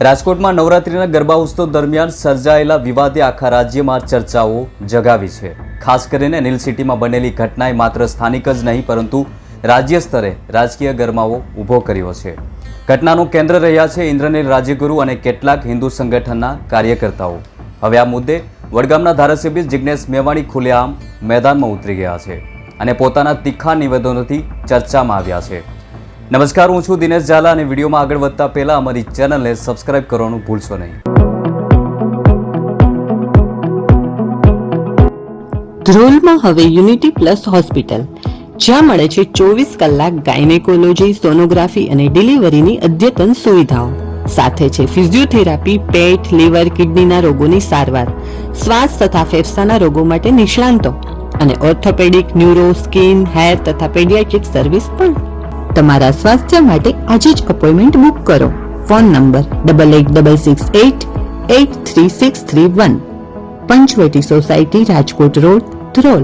રાજકોટમાં નવરાત્રિના ગરબા ઉત્સવ દરમિયાન સર્જાયેલા વિવાદે આખા રાજ્યમાં ચર્ચાઓ જગાવી છે. ખાસ કરીને નીલ સિટીમાં બનેલી ઘટનાએ માત્ર સ્થાનિક જ નહીં, પરંતુ રાજ્ય સ્તરે રાજકીય ગરમાવો ઊભો કર્યો છે. ઘટનાનું કેન્દ્ર રહ્યા છે ઇન્દ્રનીલ રાજ્યગુરુ અને કેટલાક હિન્દુ સંગઠનના કાર્યકર્તાઓ. હવે આ મુદ્દે વડગામના ધારાસભ્ય જિજ્ઞેશ મેવાણી ખુલ્લેઆમ મેદાનમાં ઉતરી ગયા છે અને પોતાના તીખા નિવેદનોથી ચર્ચામાં આવ્યા છે. નમસ્કાર, હું છું દિનેશ ઝાલા અને વિડીયોમાં આગળ વધતા પહેલા અમારી ચેનલને સબસ્ક્રાઇબ કરવાનું ભૂલશો નહીં. ધ્રોલમાં હવે યુનિટી પ્લસ હોસ્પિટલ, જ્યાં મળે છે ચોવીસ કલાક ગાયનેકોલોજી, સોનોગ્રાફી અને ડિલિવરીની અદ્યતન સુવિધાઓ. સાથે છે ફિઝિયોથેરાપી, પેટ, લીવર, કિડનીના રોગોની સારવાર, શ્વાસ તથા ફેફસાના રોગો માટે નિષ્ણાંતો અને ઓર્થોપેડિક, ન્યુરો, સ્કિન, હેર તથા પેડિયાટ્રિક સર્વિસ પણ. તમારા સ્વાસ્થ્ય માટે આજે જ અપોઇન્ટમેન્ટ બુક કરો. Phone number double eight double six eight eight three six three one Panchavati society, Rajkot road, Dhrol.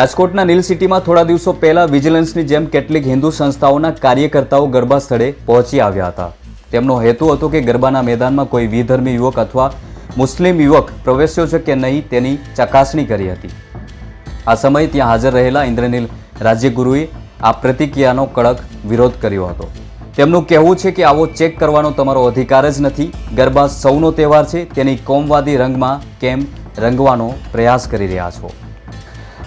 રાજકોટના નીલ સિટીમાં થોડા દિવસો પહેલા વિજિલન્સની જેમ કેટલીક હિન્દુ સંસ્થાઓના કાર્યકર્તાઓ ગરબા સ્થળે પહોંચી આવ્યા હતા. તેમનો હેતુ હતો કે ગરબાના મેદાનમાં કોઈ વિધર્મી યુવક અથવા મુસ્લિમ યુવક પ્રવેશ્યો છે કે નહીં તેની ચકાસણી કરી હતી. આ સમયે ત્યાં હાજર રહેલા ઇન્દ્રનીલ રાજ્યગુરુએ આ પ્રતિક્રિયાનો કડક વિરોધ કર્યો હતો. તેમનું કહેવું છે કે આવો ચેક કરવાનો તમારો અધિકાર જ નથી. ગરબા સૌનો તહેવાર છે. તેની કોમવાદી રંગમાં કેમ રંગવાનો પ્રયાસ કરી રહ્યા છો?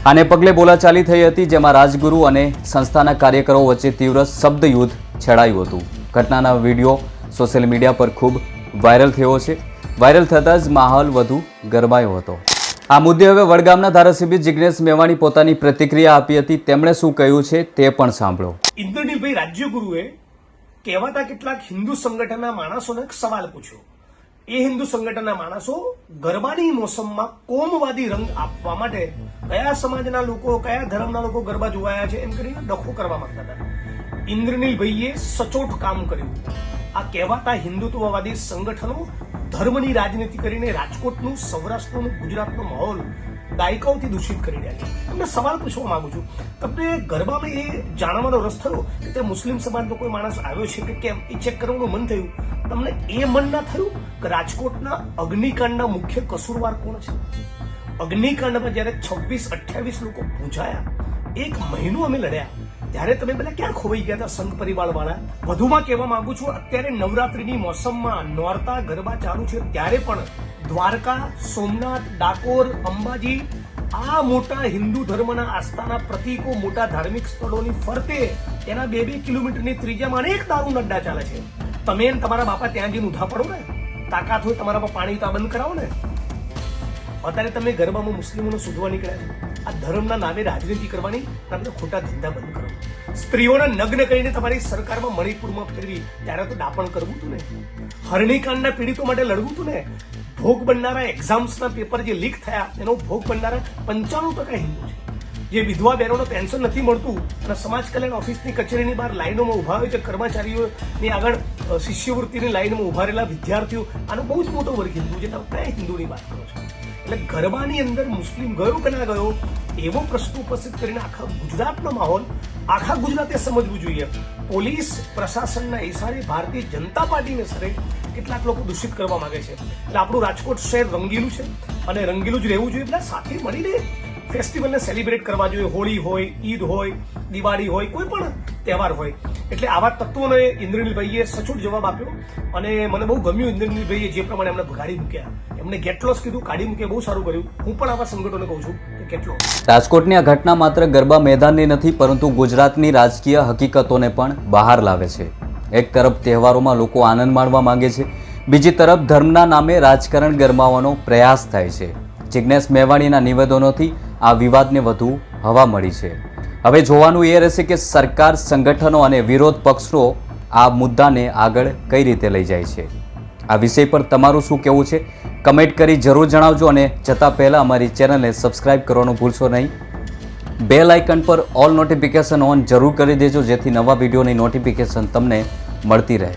આને પગલે બોલાચાલી થઈ હતી, જેમાં રાજગુરુ અને સંસ્થાના કાર્યકરો વચ્ચે તીવ્ર શબ્દયુદ્ધ છેડાયું હતું. ઘટનાના વીડિયો સોશિયલ મીડિયા પર ખૂબ વાયરલ થયો છે. વાયરલ થતાં જ માહોલ વધુ ગરમાયો હતો. આ મુદ્દે હવે વડગામના ધારાસભ્ય જિજ્ઞેશ મેવાણી પોતાની પ્રતિક્રિયા આપી હતી. તેમણે શું કહ્યું છે તે પણ સાંભળો. ઇન્દ્રનીલભાઈ રાજ્યગુરુએ કહેવાતા કેટલાક હિન્દુ સંગઠનના માણસોને એક સવાલ પૂછ્યો. એ હિન્દુ સંગઠનના માણસો ગરબાની મોસમમાં કોમવાદી રંગ આપવા માટે કયા સમાજના લોકો, કયા ધર્મના લોકો ગરબા જોવાયા છે એમ કરીને ડખો કરવા માંગતા હતા. ઇન્દ્રનીલભાઈએ સચોટ કામ કર્યું. આ કહેવાતા હિન્દુત્વવાદી સંગઠનો ધર્મની રાજનીતિ કરીને રાજકોટનું, સૌરાષ્ટ્રનું, ગુજરાતનો માહોલ દાયકાઓથી દૂષિત કરી રહ્યા છે. તમને સવાલ પૂછવા માંગુ છું. તમને ગરબામાં એ જાણવાનો રસ થયો કે તે મુસ્લિમ સમાજનો કોઈ માણસ આવ્યો છે કે કેમ? એ ચેક કરવાનું મન થયું. તમને એ મન ના થયું કે રાજકોટના અગ્નિકાંડના મુખ્ય કસૂરવાર કોણ છે? અગ્નિકાંડમાં જ્યારે છવ્વીસ અઠ્યાવીસ લોકો પૂજાયા, એક મહિનો અમે લડ્યા. ત્યારે તમે બધા ક્યાં ખોવાઈ ગયા હતા, સંઘ પરિવાર વાળા વધુમાં કહેવા માંગુ છું, અત્યારે નવરાત્રીની મોસમમાં નોરતા ગરબા ચાલુ છે, ત્યારે પણ દ્વારકા, સોમનાથ, ડાકોર, અંબાજી, આ મોટા હિન્દુ ધર્મના આસ્થાના પ્રતીકો મોટા ધાર્મિક સ્થળોની ફરતે એના બે બે કિલોમીટરની ત્રિજ્યામાં અનેક દારૂ અડ્ડા ચાલે છે. તમે તમારા બાપા ત્યાં જઈને ઉઠા પડો ને? તાકાત હોય તમારા પર પાણી તો બંધ કરાવો ને. અત્યારે તમે ગરબામાં મુસ્લિમોને શોધવા નીકળ્યા છો. આ ધર્મના નામે રાજનીતિ કરવાની તમે ખોટા ધંધા બંધ કરો સ્ત્રીઓને નગ્ન કરીને તમારી સરકારમાં મણિપુરમાં ફેરવી, ત્યારે તો દાપણ કરવું હતું ને? હરણીકાંડના પીડિતો માટે લડવું હતું ને? ભોગ બનનારા એક્ઝામ્સના પેપર જે લીક થયા, એનો ભોગ બનનારા પંચાણું ટકા હિન્દુ છે. જે વિધવા બહેનોને પેન્શન નથી મળતું અને સમાજ કલ્યાણ ઓફિસની કચેરીની બહાર લાઈનોમાં ઊભા હોય છે, કર્મચારીઓની આગળ શિષ્યવૃત્તિની લાઈનમાં ઊભા રહેલા વિદ્યાર્થીઓ, આનો બહુ જ મોટો વર્ગ હિન્દુ છે. તમે કયા હિન્દુની વાત કરો છો? એટલે ગરબાની અંદર મુસ્લિમ ગયો કે ના ગયો, એવો પ્રશ્ન ઉપસ્થિત કરીને આખા ગુજરાતનો માહોલ, આખા ગુજરાતે સમજવું જોઈએ. પોલીસ પ્રશાસનના ઇશારે ભારતીય જનતા પાર્ટીને સરે કેટલાક લોકો દૂષિત કરવા માંગે છે. એટલે આપણું રાજકોટ શહેર રંગીલું છે અને રંગીલું જ રહેવું જોઈએ. એટલે સાથે મળીને ફેસ્ટિવલને સેલિબ્રેટ કરવા જોઈએ. હોળી હોય, ઈદ હોય, દિવાળી હોય, કોઈ પણ તહેવાર હોય. એટલે આવા તત્વોને ઇન્દ્રનીલભાઈએ સચોટ જવાબ આપ્યો અને મને બહુ ગમ્યું ઇન્દ્રનીલભાઈએ જે પ્રમાણે એમને ભગાડી મૂક્યા. એમને ગેટ લોસ કીધું, કાઢી મૂકે બહુ સારું કર્યું. હું પણ આવા સંગઠનોને કહું છું કેટલો રાજકોટની આ ઘટના માત્ર ગરબા મેદાનની નથી, પરંતુ ગુજરાતની રાજકીય હકીકતોને પણ બહાર લાવે છે. એક તરફ તહેવારોમાં લોકો આનંદ માણવા માંગે છે, બીજી તરફ ધર્મના નામે રાજકારણ ગરમાવવાનો પ્રયાસ થાય છે. જિજ્ઞેશ મેવાણીના નિવેદનોથી આ વિવાદને વધુ હવા મળી છે. હવે જોવાનું એ રહેશે કે સરકાર સંગઠનો અને વિરોધ પક્ષો આ મુદ્દાને આગળ કઈ રીતે લઈ જાય છે. આ વિષય પર તમારું શું કહેવું છે? કમેન્ટ કરી જરૂર જણાવજો અને જતાં પહેલાં અમારી ચેનલને સબસ્ક્રાઇબ કરવાનું ભૂલશો નહીં. બેલ આઇકન પર ઓલ નોટિફિકેશન ઓન જરૂર કરી દેજો જેથી નવા વિડીયોની નોટિફિકેશન તમને મળતી રહે.